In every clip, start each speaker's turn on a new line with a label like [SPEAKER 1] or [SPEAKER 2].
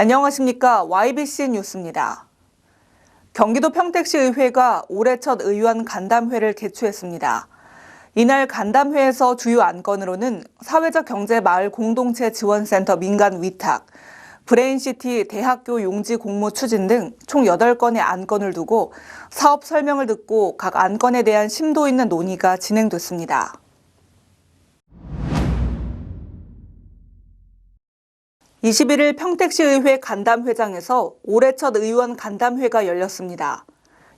[SPEAKER 1] 안녕하십니까. YBC 뉴스입니다. 경기도 평택시의회가 올해 첫 의원 간담회를 개최했습니다. 이날 간담회에서 주요 안건으로는 사회적 경제 마을 공동체 지원센터 민간 위탁, 브레인시티 대학교 용지 공모 추진 등 총 8건의 안건을 두고 사업 설명을 듣고 각 안건에 대한 심도 있는 논의가 진행됐습니다. (21일) 평택시의회 간담회장에서 올해 첫 의원 간담회가 열렸습니다.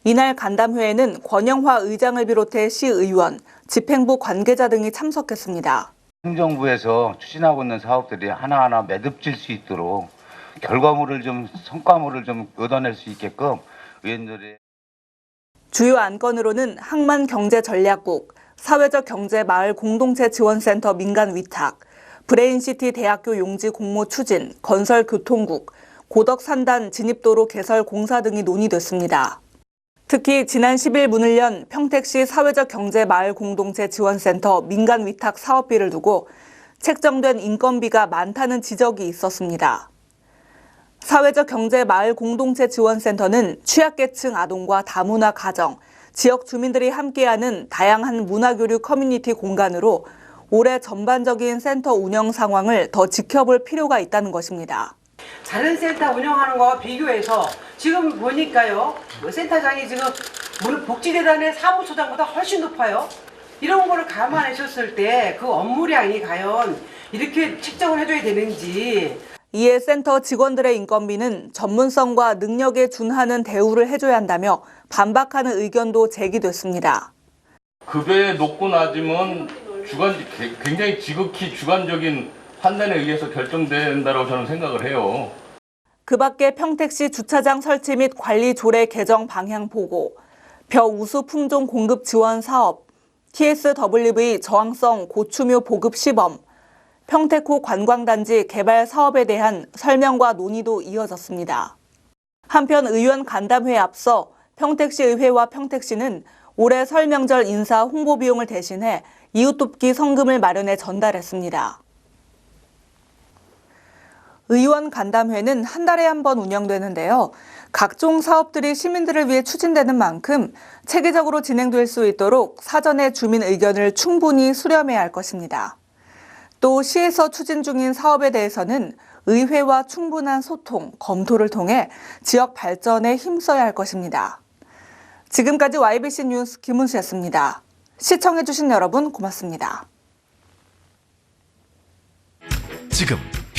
[SPEAKER 1] 이날 간담회에는 권영화 의장을 비롯해 시의원, 집행부 관계자 등이 참석했습니다.
[SPEAKER 2] 행정부에서 추진하고 있는 사업들이 하나하나 매듭질 수 있도록 결과물을 좀 성과물을 좀 얻어낼 수 있게끔 의원들의
[SPEAKER 1] 주요 안건으로는 항만 경제 전략국, 사회적 경제 마을 공동체 지원센터 민간 위탁, 브레인시티 대학교 용지 공모 추진, 건설 교통국, 고덕 산단 진입도로 개설 공사 등이 논의됐습니다. 특히 지난 10일 문을 연 평택시 사회적 경제 마을 공동체 지원센터 민간 위탁 사업비를 두고 책정된 인건비가 많다는 지적이 있었습니다. 사회적 경제 마을 공동체 지원센터는 취약계층 아동과 다문화 가정, 지역 주민들이 함께하는 다양한 문화교류 커뮤니티 공간으로 올해 전반적인 센터 운영 상황을 더 지켜볼 필요가 있다는 것입니다.
[SPEAKER 3] 다른 센터 운영하는 거와 비교해서 지금 보니까요 뭐 센터장이 지금 물 복지재단의 사무처장보다 훨씬 높아요 이런 거를 감안하셨을 때 그 업무량이 과연 이렇게 책정을 해줘야 되는지
[SPEAKER 1] 이에 센터 직원들의 인건비는 전문성과 능력에 준하는 대우를 해줘야 한다며 반박하는 의견도 제기됐습니다.
[SPEAKER 4] 급여의 높고 낮음은 주관 굉장히 지극히 주관적인 판단에 의해서 결정된다고 저는 생각을 해요.
[SPEAKER 1] 그 밖에 평택시 주차장 설치 및 관리 조례 개정 방향 보고, 벼우수 품종 공급 지원 사업, TSWV 저항성 고추묘 보급 시범, 평택호 관광단지 개발 사업에 대한 설명과 논의도 이어졌습니다. 한편 의원 간담회에 앞서 평택시 의회와 평택시는 올해 설 명절 인사 홍보 비용을 대신해 이웃돕기 성금을 마련해 전달했습니다. 의원 간담회는 한 달에 한 번 운영되는데요. 각종 사업들이 시민들을 위해 추진되는 만큼 체계적으로 진행될 수 있도록 사전에 주민 의견을 충분히 수렴해야 할 것입니다. 또 시에서 추진 중인 사업에 대해서는 의회와 충분한 소통, 검토를 통해 지역 발전에 힘써야 할 것입니다. 지금까지 YBC 뉴스 김은수였습니다. 시청해주신 여러분 고맙습니다.
[SPEAKER 5] 지금